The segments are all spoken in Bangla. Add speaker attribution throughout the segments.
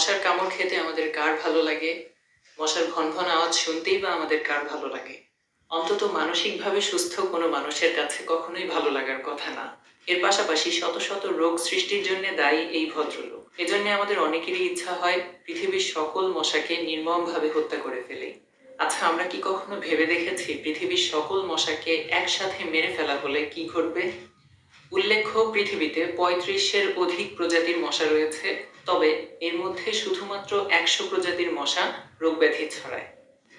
Speaker 1: মশার কামড় খেতে আমাদের কার ভালো লাগে? মশার ঘন ঘন আওয়াজ শুনতেই বা আমাদের কার ভালো লাগে? অন্তত মানসিকভাবে সুস্থ কোনো মানুষের কাছে কখনোই ভালো লাগার কথা না। এর পাশাপাশি শত শত রোগ সৃষ্টির জন্য দায়ী এই ভদ্রলোক। এজন্য আমাদের অনেকেরই ইচ্ছা হয় পৃথিবীর সকল মশাকে নির্মমভাবে হত্যা করে ফেলে। আচ্ছা আমরা কি কখনো ভেবে দেখেছি পৃথিবীর সকল মশাকে একসাথে মেরে ফেলা হলে কি ঘটবে? উল্লেখ্য পৃথিবীতে পঁয়ত্রিশের অধিক প্রজাতির মশা রয়েছে, তবে এর মধ্যে শুধুমাত্র একশো প্রজাতির মশা রোগব্যাধি ছড়ায়।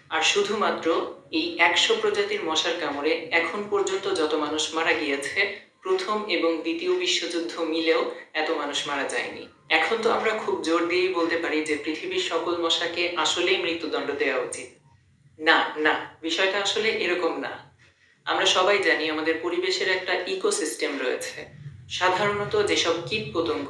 Speaker 1: আর শুধুমাত্র এই একশো প্রজাতির মশার কামড়ে এখন পর্যন্ত যত মানুষ মারা গিয়েছে, প্রথম এবং দ্বিতীয় বিশ্বযুদ্ধ মিলেও এত মানুষ মারা যায়নি। এখন তো আমরা খুব জোর দিয়েই বলতে পারি যে পৃথিবীর সকল মশাকে আসলেই মৃত্যুদণ্ড দেওয়া উচিত। না না, বিষয়টা আসলে এরকম না। আমরা সবাই জানি আমাদের পরিবেশের একটা ইকোসিস্টেম রয়েছে। সাধারণত যেসব কীট পতঙ্গ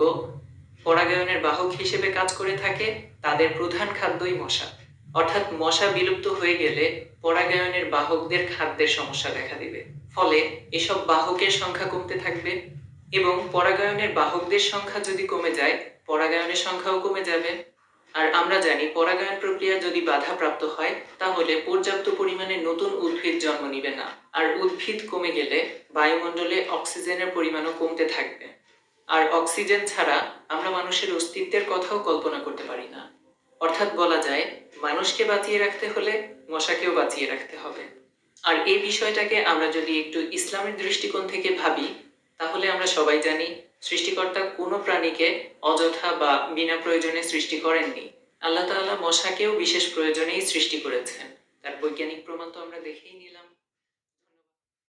Speaker 1: পরাগায়নের বাহক হিসেবে কাজ করে থাকে, তাদের প্রধান খাদ্যই মশা। অর্থাৎ মশা বিলুপ্ত হয়ে গেলে পরাগায়নের বাহকদের খাদ্যের সমস্যা দেখা দিবে। ফলে এসব বাহকের সংখ্যা কমতে থাকবে এবং পরাগায়নের বাহকদের সংখ্যা যদি কমে যায়, পরাগায়নের সংখ্যাও কমে যাবে। আর আমরা জানি পরাগায়ন প্রক্রিয়া যদি বাধাপ্রাপ্ত হয়, তাহলে পর্যাপ্ত পরিমাণে নতুন উদ্ভিদ জন্ম নিবে না। আর উদ্ভিদ কমে গেলে বায়ুমণ্ডলে অক্সিজেনের পরিমাণও কমতে থাকবে। আর অক্সিজেন ছাড়া আমরা মানুষের অস্তিত্বের কথাও কল্পনা করতে পারি না। অর্থাৎ বলা যায়, মানুষকে বাঁচিয়ে রাখতে হলে মশাকেও বাঁচিয়ে রাখতে হবে। আর এই বিষয়টাকে আমরা যদি একটু ইসলামের দৃষ্টিকোণ থেকে ভাবি, তাহলে আমরা সবাই জানি সৃষ্টিকর্তা কোনো প্রাণীকে অযথা বা বিনা প্রয়োজনে সৃষ্টি করেননি। আল্লাহ তাআলা মশাকেও বিশেষ প্রয়োজনেই সৃষ্টি করেছেন। তার বৈজ্ঞানিক প্রমাণ তো আমরা দেখেই নিলাম।